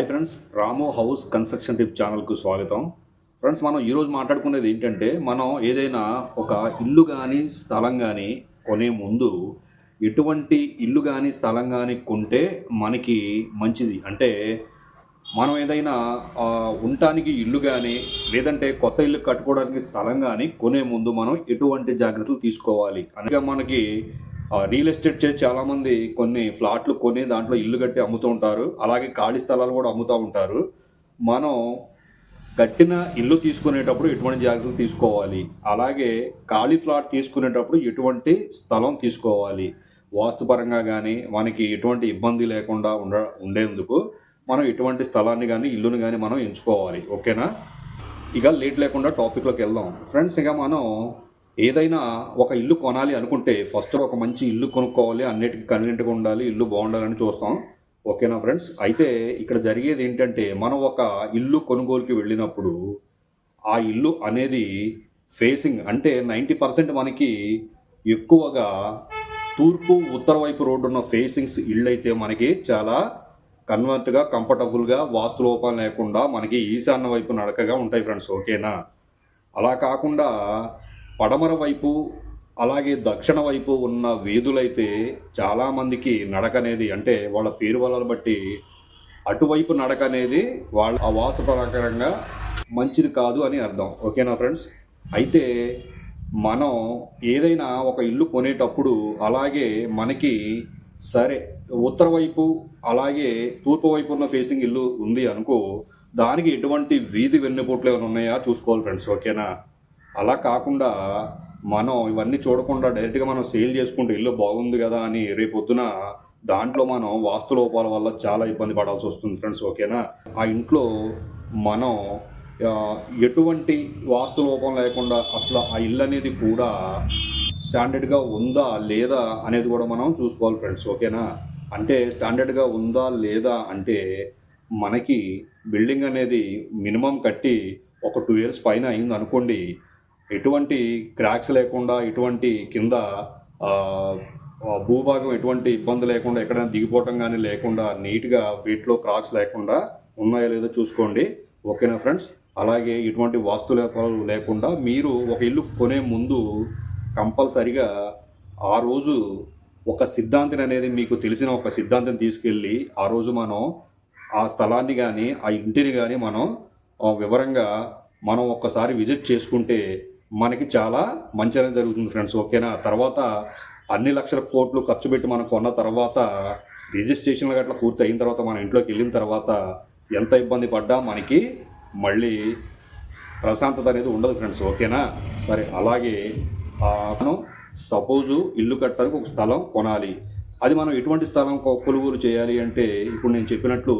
Hi friends Ramu house construction tip ఛానల్కు స్వాగతం. Friends మనం ఈరోజు మాట్లాడుకునేది ఏంటంటే మనం ఏదైనా ఒక ఇల్లు కానీ స్థలం కానీ కొనే ముందు ఎటువంటి ఇల్లు కానీ స్థలం కానీ కొంటే మనకి మంచిది. అంటే మనం ఏదైనా ఉండటానికి ఇల్లు కానీ లేదంటే కొత్త ఇల్లు కట్టుకోవడానికి స్థలం కానీ కొనే ముందు మనం ఎటువంటి జాగ్రత్తలు తీసుకోవాలి? అనగా మనకి రియల్ ఎస్టేట్ చేసి చాలామంది కొన్ని ఫ్లాట్లు కొని దాంట్లో ఇల్లు కట్టి అమ్ముతూ ఉంటారు. అలాగే ఖాళీ స్థలాలు కూడా అమ్ముతూ ఉంటారు. మనం కట్టిన ఇల్లు తీసుకునేటప్పుడు ఎటువంటి జాగ్రత్తలు తీసుకోవాలి? అలాగే ఖాళీ ఫ్లాట్ తీసుకునేటప్పుడు ఎటువంటి స్థలం తీసుకోవాలి? వాస్తుపరంగా కానీ మనకి ఎటువంటి ఇబ్బంది లేకుండా ఉండ ఉండేందుకు మనం ఎటువంటి స్థలాన్ని కానీ ఇల్లుని కానీ మనం ఎంచుకోవాలి. ఓకేనా? ఇక లేట్ లేకుండా టాపిక్లోకి వెళ్దాం. ఫ్రెండ్స్ ఇక మనం ఏదైనా ఒక ఇల్లు కొనాలి అనుకుంటే ఫస్ట్ ఒక మంచి ఇల్లు కొనుక్కోవాలి అన్నిటికీ కన్వీనెంట్గా ఉండాలి ఇల్లు బాగుండాలని చూస్తాం. ఓకేనా ఫ్రెండ్స్ అయితే ఇక్కడ జరిగేది ఏంటంటే మనం ఒక ఇల్లు కొనుగోలుకి వెళ్ళినప్పుడు ఆ ఇల్లు అనేది ఫేసింగ్ అంటే నైంటీ పర్సెంట్ మనకి ఎక్కువగా తూర్పు ఉత్తర వైపు రోడ్డు ఉన్న ఫేసింగ్స్ ఇళ్ళు అయితే మనకి చాలా కన్వర్ట్గా కంఫర్టబుల్గా వాస్తు లోపాలు లేకుండా మనకి ఈశాన్య వైపు నడకగా ఉంటాయి ఫ్రెండ్స్ ఓకేనా అలా కాకుండా పడమర వైపు అలాగే దక్షిణ వైపు ఉన్న వీధులైతే చాలామందికి నడక అనేది అంటే వాళ్ళ పేరు వాళ్ళని బట్టి అటువైపు నడక అనేది వాళ్ళ ఆ వాస్తు ప్రకారంగా మంచిది కాదు అని అర్థం. ఓకేనా ఫ్రెండ్స్? అయితే మనం ఏదైనా ఒక ఇల్లు కొనేటప్పుడు అలాగే మనకి సరే ఉత్తర వైపు అలాగే తూర్పు వైపు ఉన్న ఫేసింగ్ ఇల్లు ఉంది అనుకో దానికి ఎటువంటి వీధి వెన్నుపోట్లు ఏమైనా ఉన్నాయా? చూసుకోవాలి ఫ్రెండ్స్. ఓకేనా? అలా కాకుండా మనం ఇవన్నీ చూడకుండా డైరెక్ట్గా మనం సేల్ చేసుకుంటే ఇల్లు బాగుంది కదా అని రేపొద్దున దాంట్లో మనం వాస్తు లోపాల వల్ల చాలా ఇబ్బంది పడాల్సి వస్తుంది ఫ్రెండ్స్ ఓకేనా? ఆ ఇంట్లో మనం ఎటువంటి వాస్తు లోపం లేకుండా అసలు ఆ ఇల్లు అనేది కూడా స్టాండర్డ్గా ఉందా లేదా అనేది కూడా మనం చూసుకోవాలి ఫ్రెండ్స్ ఓకేనా? అంటే స్టాండర్డ్గా ఉందా లేదా అంటే మనకి బిల్డింగ్ అనేది మినిమం కట్టి ఒక టూ ఇయర్స్ పైన అయింది అనుకోండి ఎటువంటి క్రాక్స్ లేకుండా ఎటువంటి కింద భూభాగం ఎటువంటి ఇబ్బంది లేకుండా ఎక్కడైనా దిగిపోవటం కానీ లేకుండా నీట్గా వీటిలో క్రాక్స్ లేకుండా ఉన్నాయో లేదో చూసుకోండి. ఓకేనా ఫ్రెండ్స్? అలాగే ఎటువంటి వాస్తులేపాలు లేకుండా మీరు ఒక ఇల్లు కొనే ముందు కంపల్సరిగా ఆ రోజు ఒక సిద్ధాంతిని అనేది మీకు తెలిసిన ఒక సిద్ధాంతం తీసుకెళ్ళి ఆ రోజు మనం ఆ స్థలాన్ని కానీ ఆ ఇంటిని కానీ మనం వివరంగా మనం ఒక్కసారి విజిట్ చేసుకుంటే మనకి చాలా మంచి అనేది జరుగుతుంది ఫ్రెండ్స్ ఓకేనా? తర్వాత అన్ని లక్షల కోట్లు ఖర్చు పెట్టి మనం కొన్న తర్వాత రిజిస్ట్రేషన్లు గట్లా పూర్తి అయిన తర్వాత మన ఇంట్లోకి వెళ్ళిన తర్వాత ఎంత ఇబ్బంది పడ్డా మనకి మళ్ళీ ప్రశాంతత అనేది ఉండదు ఫ్రెండ్స్ ఓకేనా? సరే అలాగే మనం సపోజు ఇల్లు కట్టడానికి ఒక స్థలం కొనాలి. అది మనం ఎటువంటి స్థలం కొ- కొనుగోలు చేయాలి అంటే ఇప్పుడు నేను చెప్పినట్లు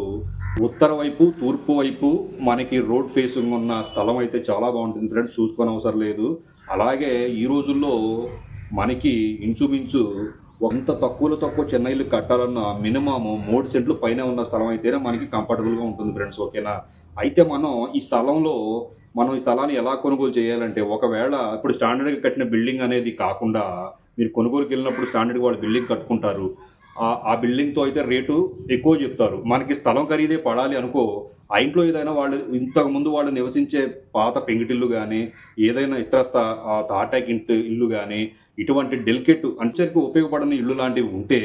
ఉత్తర వైపు తూర్పు వైపు మనకి రోడ్ ఫేసింగ్ ఉన్న స్థలం అయితే చాలా బాగుంటుంది ఫ్రెండ్స్. చూసుకొని అవసరం లేదు. అలాగే ఈ రోజుల్లో మనకి ఇంచుమించు ఎంత తక్కువలో తక్కువ చిన్న ఇల్లు కట్టాలన్న మినిమం మూడు సెంట్లు పైన ఉన్న స్థలం అయితేనే మనకి కంఫర్టబుల్గా ఉంటుంది ఫ్రెండ్స్ ఓకేనా? అయితే మనం ఈ స్థలంలో మనం ఈ స్థలాన్ని ఎలా కొనుగోలు చేయాలంటే ఒకవేళ ఇప్పుడు స్టాండర్డ్గా కట్టిన బిల్డింగ్ అనేది కాకుండా మీరు కొనుగోలుకి వెళ్ళినప్పుడు స్టాండర్డ్గా వాళ్ళు బిల్డింగ్ కట్టుకుంటారు. ఆ- బిల్డింగ్తో అయితే రేటు ఎక్కువ చెప్తారు. మనకి స్థలం ఖరీదే పడాలి అనుకో ఆ ఇంట్లో ఏదైనా వాళ్ళు ఇంతకు ముందు వాళ్ళు నివసించే పాత పెంగిటిల్లు కానీ ఏదైనా ఇతరస్థ ఆ తాటాక్ ఇంటి ఇల్లు కానీ ఇటువంటి డెలికేట్ అంచరికి ఉపయోగపడని ఇల్లు లాంటివి ఉంటే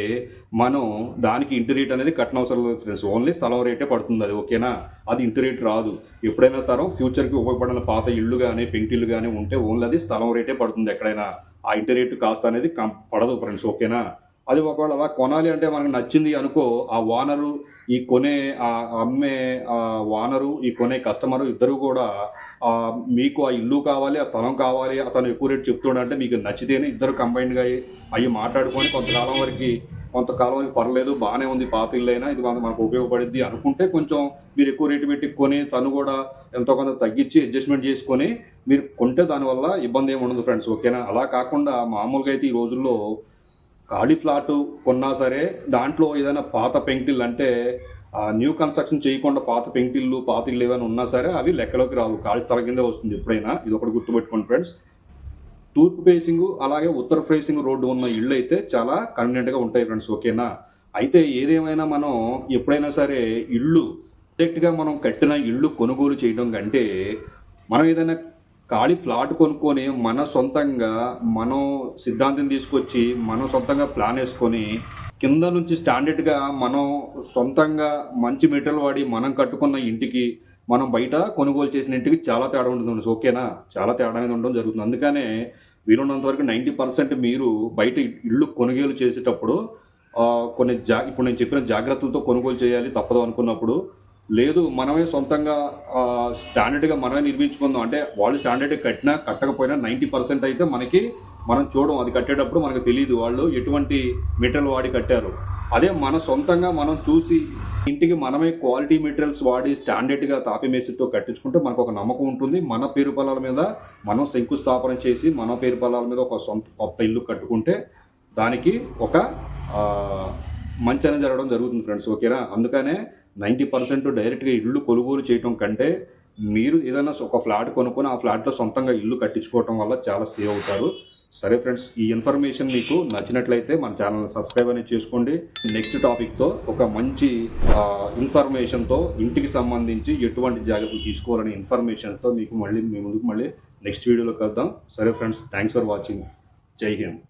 మనం దానికి ఇంటి రేట్ అనేది కట్టనవసరం లేదు ఫ్రెండ్స్ ఓన్లీ స్థలం రేటే పడుతుంది అది ఓకేనా అది ఇంటి రేట్ రాదు. ఎప్పుడైనా స్థలం ఫ్యూచర్కి ఉపయోగపడిన పాత ఇల్లు కానీ పెంకిటిల్లు కానీ ఉంటే ఓన్లీ అది స్థలం రేటే పడుతుంది ఎక్కడైనా. ఆ ఇంటి రేటు కాస్ట్ అనేది కం పడదు ఫ్రెండ్స్ ఓకేనా అది ఒకవేళ అలా కొనాలి అంటే మనకు నచ్చింది అనుకో ఆ వానరు ఈ కొనే ఆ అమ్మే ఆ వానరు ఈ కొనే కస్టమరు ఇద్దరు కూడా ఆ, మీకు ఆ ఇల్లు కావాలి ఆ స్థలం కావాలి అతను ఎక్కువ రేటు చెప్తున్నాడంటే మీకు నచ్చితేనే ఇద్దరు కంబైన్డ్గా అవి మాట్లాడుకొని కొంతకాలం వరకు కొంతకాలం వరకు పర్లేదు బాగానే ఉంది పాత ఇల్లు అయినా ఇది మనకు మనకు అనుకుంటే కొంచెం మీరు ఎక్కువ రేటు పెట్టి కొని తను కూడా ఎంతో కొంత తగ్గించి అడ్జస్ట్మెంట్ చేసుకొని మీరు కొంటే దానివల్ల ఇబ్బంది ఏమి ఉండదు ఫ్రెండ్స్ ఓకేనా అలా కాకుండా మామూలుగా అయితే ఈ రోజుల్లో ఖాళీ ఫ్లాట్ కొన్నా సరే దాంట్లో ఏదైనా పాత పెంకిటిల్లు అంటే ఆ, న్యూ కన్స్ట్రక్షన్ చేయకుండా పాత పెంకిళ్ళు పాత ఇల్లు ఏమైనా ఉన్నా సరే అవి లెక్కలోకి రావు. ఖాళీ స్థలం కింద వస్తుంది ఎప్పుడైనా. ఇది ఒకటి గుర్తుపెట్టుకోండి ఫ్రెండ్స్. తూర్పు ఫేసింగ్ అలాగే ఉత్తర ఫేసింగ్ రోడ్డు ఉన్న ఇళ్ళు అయితే చాలా కన్వీనియంట్గా ఉంటాయి ఫ్రెండ్స్. ఓకేనా? అయితే ఏదేమైనా మనం ఎప్పుడైనా సరే ఇళ్ళు డైరెక్ట్గా మనం కట్టిన ఇల్లు కొనుగోలు చేయడం కంటే మనం ఏదైనా ఖాళీ ఫ్లాట్ కొనుక్కొని మన సొంతంగా మనం సిద్ధాంతం తీసుకొచ్చి మనం సొంతంగా ప్లాన్ వేసుకొని కింద నుంచి స్టాండర్డ్గా మనం సొంతంగా మంచి మెటీరియల్ వాడి మనం కట్టుకున్న ఇంటికి మనం బయట కొనుగోలు చేసిన ఇంటికి చాలా తేడా ఉంటుంది ఓకేనా? చాలా తేడా అనేది ఉండడం జరుగుతుంది. అందుకనే వీలున్నంత వరకు నైంటీ పర్సెంట్ మీరు బయట ఇల్లు కొనుగోలు చేసేటప్పుడు కొన్ని జా ఇప్పుడు నేను చెప్పిన జాగ్రత్తలతో కొనుగోలు చేయాలి తప్పదు అనుకున్నప్పుడు లేదు మనమే సొంతంగా స్టాండర్డ్గా మనమే నిర్మించుకుందాం. అంటే వాళ్ళు స్టాండర్డ్ కట్టినా కట్టకపోయినా నైంటీ పర్సెంట్ అయితే మనకి మనం చూడం అది కట్టేటప్పుడు మనకు తెలియదు వాళ్ళు ఎటువంటి మెటీరియల్ వాడి కట్టారు. అదే మన సొంతంగా మనం చూసి ఇంటికి మనమే క్వాలిటీ మెటీరియల్స్ వాడి స్టాండర్డ్గా తాపి మేసితో కట్టించుకుంటే మనకు ఒక నమ్మకం ఉంటుంది. మన పేరు పొలాల మీద మనం శంకుస్థాపన చేసి మన పేరు పొలాల మీద ఒక సొంత కొత్త ఇల్లు కట్టుకుంటే దానికి ఒక మంచన మంచి జరగడం జరుగుతుంది ఫ్రెండ్స్. ఓకేనా? అందుకనే నైంటీ పర్సెంట్ డైరెక్ట్గా ఇల్లు కొనుగోలు చేయటం కంటే మీరు ఏదైనా ఒక ఫ్లాట్ కొనుక్కొని ఆ ఫ్లాట్లో సొంతంగా ఇల్లు కట్టించుకోవటం వల్ల చాలా సేవ్ అవుతారు. సరే ఫ్రెండ్స్ ఈ ఇన్ఫర్మేషన్ మీకు నచ్చినట్లయితే మన ఛానల్ సబ్స్క్రైబ్ అనేది చేసుకోండి. నెక్స్ట్ టాపిక్తో ఒక మంచి ఇన్ఫర్మేషన్తో ఇంటికి సంబంధించి ఎటువంటి జాగ్రత్తలు తీసుకోవాలనే ఇన్ఫర్మేషన్తో మీకు మళ్ళీ మీ ముందుకు మళ్ళీ నెక్స్ట్ వీడియోలో కలుద్దాం. సరే ఫ్రెండ్స్ థ్యాంక్స్ ఫర్ వాచింగ్. జై హింద్.